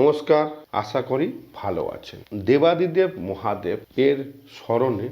নমস্কার, আশা করি ভালো আছেন। দেবাদিদেব মহাদেব এর স্মরণে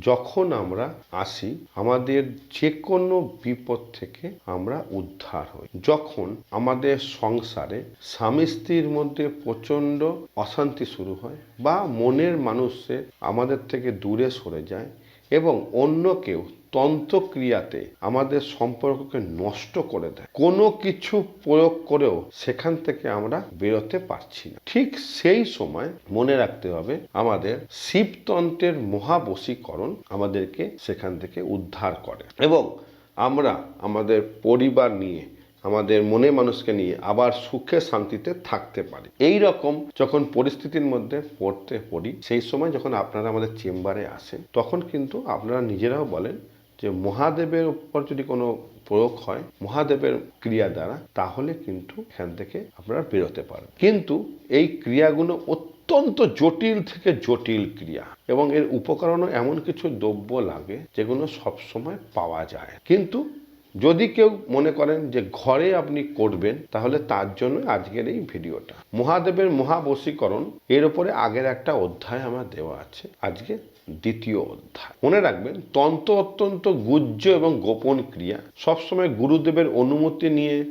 যখন আমরা আসি, আমাদের যে কোনো বিপদ থেকে আমরা উদ্ধার হই। যখন আমাদের সংসারে স্বামী স্ত্রীর মধ্যে প্রচণ্ড অশান্তি শুরু হয় বা মনের মানুষের আমাদের থেকে দূরে সরে যায় এবং অন্য কেউ তন্ত্রক্রিয়াতে আমাদের সম্পর্ককে নষ্ট করে দেয়। কোনো কিছু প্রয়োগ করেও সেখান থেকে আমরা বেরোতে পারছি না। ঠিক সেই সময় মনে রাখতে হবে, আমাদের শিবতন্ত্রের মহাবশীকরণ আমাদেরকে সেখান থেকে উদ্ধার করে। এবং আমরা আমাদের পরিবার নিয়ে আমাদের মনে মানুষকে নিয়ে আবার সুখে শান্তিতে থাকতে পারি। এই রকম যখন পরিস্থিতির মধ্যে পড়তে পড়ি, সেই সময় যখন আপনারা আমাদের চেম্বারে আসেন, তখন কিন্তু আপনারা নিজেরাও বলেন যে, মহাদেবের উপর যদি কোনো প্রয়োগ হয়, মহাদেবের ক্রিয়া দ্বারা, তাহলে কিন্তু এখান থেকে আপনারা বেরোতে পারেন কিন্তু এই ক্রিয়াগুলো অত্যন্ত জটিল থেকে জটিল ক্রিয়া এবং এর উপকরণও এমন কিছু দ্রব্য লাগে যেগুলো সবসময় পাওয়া যায়। কিন্তু যদি কেউ মনে করেন যে ঘরে আপনি করবেন, তাহলে তার জন্য আজকের এই ভিডিওটা। মহাদেবের মহাবশীকরণ, এর উপরে আগের একটা অধ্যায় আমার দেওয়া আছে, আজকে দ্বিতীয় অধ্যায়। মনে রাখবেন, তন্ত্র অত্যন্ত গুজ্জ এবং গোপন ক্রিয়া। সবসময় গুরুদেবের অনুমতি নিয়ে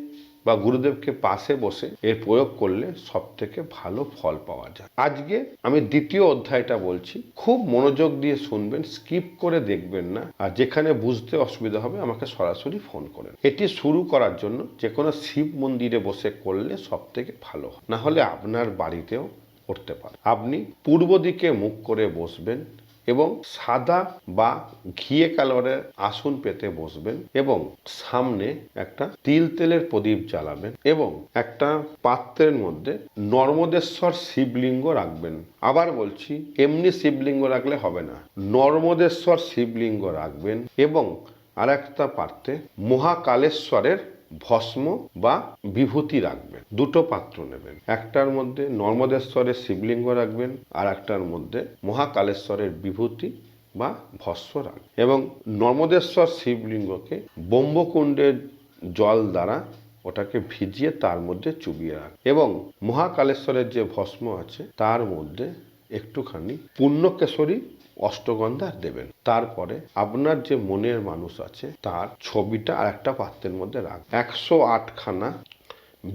বা গুরুদেবকে পাশে বসে এর প্রয়োগ করলে সব থেকে ভালো ফল পাওয়া যায়। আজকে আমি দ্বিতীয় অধ্যায়টা বলছি। খুব মনোযোগ দিয়ে শুনবেন, স্কিপ করে দেখবেন না। আর যেখানে বুঝতে অসুবিধা হবে, আমাকে সরাসরি ফোন করেন। এটি শুরু করার জন্য যে কোনো শিব মন্দিরে বসে করলে সব থেকে ভালো হয়। না হলে আপনার বাড়িতেও করতে পারে আপনি পূর্ব দিকে মুখ করে বসবেন এবং সাদা বা ঘিয়ে কালারের আসন পেতে বসবেন এবং সামনে একটা তিল তেলের প্রদীপ জ্বালাবেন এবং একটা পাত্রের মধ্যে নর্মদেশ্বর শিবলিঙ্গ রাখবেন। আবার বলছি, এমনি শিবলিঙ্গ রাখলে হবে না। নর্মদেশ্বর শিবলিঙ্গ রাখবেন এবং আর একটা পাত্রে মহাকালেশ্বরের ভস্ম বা বিভূতি রাখবেন। দুটো পাত্র নেবেন। একটার মধ্যে নর্মদেশ্বরের শিবলিঙ্গ রাখবেন আর একটার মধ্যে মহাকালেশ্বরের বিভূতি বা ভস্ম রাখবেন। এবং নর্মদেশ্বর শিবলিঙ্গকে ব্রহ্মকুণ্ডের জল দ্বারা ওটাকে ভিজিয়ে তার মধ্যে চুবিয়ে রাখ এবং মহাকালেশ্বরের যে ভস্ম আছে, তার মধ্যে একটুখানি পুণ্যকেশরী অষ্টগন্ধা দেবেন। তারপরে আপনার যে মনের মানুষ আছে, তার ছবিটা আর একটা পাত্রের মধ্যে রাখ একশো আটখানা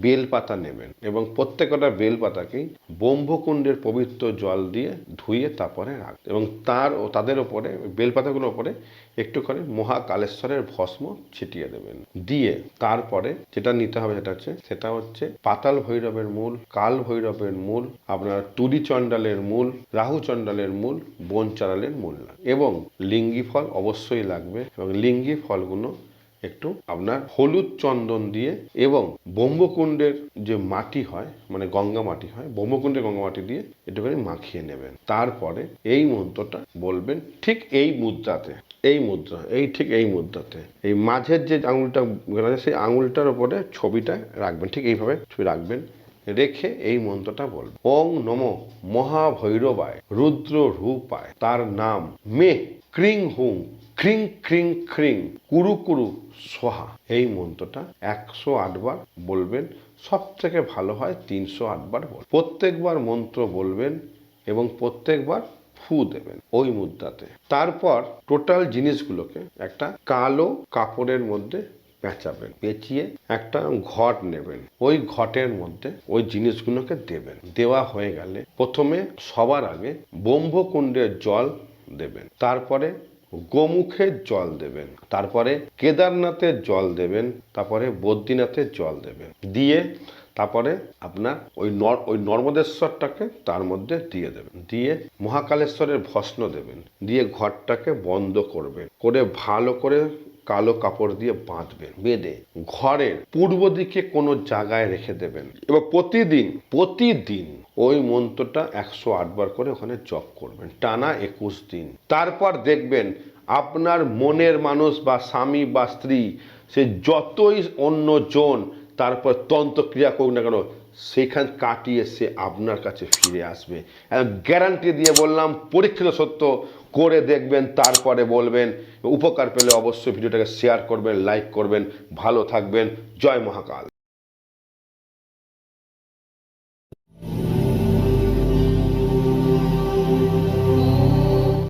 বেলপাতা নেবেন এবং প্রত্যেকটা বেলপাতাকেই ব্রহ্মকুণ্ডের পবিত্র জল দিয়ে ধুয়ে তারপরে রাখ এবং তার ও তাদের ওপরে বেল বেলপাতাগুলোর ওপরে একটু করে মহাকালেশ্বরের ভস্ম ছিটিয়ে দেবেন দিয়ে তারপরে যেটা নিতে হবে সেটা হচ্ছে সেটা হচ্ছে পাতাল ভৈরবের মূল, কাল ভৈরবের মূল, আপনার তুরি চণ্ডালের মূল, রাহু চণ্ডালের মূল বন চারালের মূল। এবং লিঙ্গি ফল অবশ্যই লাগবে এবং লিঙ্গি ফলগুলো একটু আপনার হলুদ চন্দন দিয়ে এবং ব্রহ্মকুণ্ডের যে মাটি হয় মানে গঙ্গা মাটি হয়, ব্রহ্মকুণ্ডের গঙ্গা মাটি দিয়ে একটুখানি মাখিয়ে নেবেন। তারপরে এই মন্ত্রটা বলবেন ঠিক এই মুদ্রাতে, এই মুদ্রা, এই ঠিক এই মুদ্রাতে, এই মাঝের যে আঙুলটা আছে সেই আঙুলটার উপরে ছবিটা রাখবেন, ঠিক এইভাবে ছবি রাখবেন, রেখে এই মন্ত্রটা বলবেন। ওং নম মহাভৈরবায়, রুদ্র রূপায়, তার নাম মে ক্রিং হুং, ক্রিং ক্রিং ক্রিং, কুরু কুরু সোহা। এই মন্ত্রটা একশো আটবার বলবেন সব থেকে ভালো হয় তিনশো আটবার বল। প্রত্যেকবার মন্ত্র বলবেন এবং প্রত্যেকবার ফু দেবেন ওই মুদ্রাতে। তারপর টোটাল জিনিসগুলোকে একটা কালো কাপড়ের মধ্যে পেঁচাবেন, পেঁচিয়ে একটা ঘট নেবেন। ওই ঘটের মধ্যে ওই জিনিসগুলোকে দেবেন। দেওয়া হয়ে গেলে প্রথমে সবার আগে ব্রহ্মকুণ্ডের জল দেবেন। তারপরে গোমুখের জল দেবেন। তারপরে কেদারনাথের জল দেবেন। তারপরে বদ্রীনাথের জল দেবেন। দিয়ে তারপরে আপনার ওই নর, ওই নর্মদেশ্বরটাকে তার মধ্যে দিয়ে দেবেন। দিয়ে মহাকালেশ্বরের ভস্ম দেবেন। দিয়ে ঘরটাকে বন্ধ করবেন। করে ভালো করে কালো কাপড় দিয়ে বাঁধবেন, বেঁধে ঘরের পূর্ব দিকে কোনো জায়গায় রেখে দেবেন। এবং প্রতিদিন প্রতিদিন ওই মন্ত্রটা একশো আটবার করে ওখানে জপ করবেন, টানা একুশ দিন। তারপর দেখবেন আপনার মনের মানুষ বা স্বামী বা স্ত্রী, সে যতই অন্য জন তারপর তন্ত্রক্রিয়া করুক না কেন সেখান কাটিয়ে সে আপনার কাছে ফিরে আসবে। গ্যারান্টি দিয়ে বললাম, পরীক্ষিত সত্য, করে দেখবেন, তারপরে বলবেন। উপকার পেলে অবশ্যই ভিডিওটাকে শেয়ার করবেন লাইক করবেন। ভালো থাকবেন। জয় মহাকাল।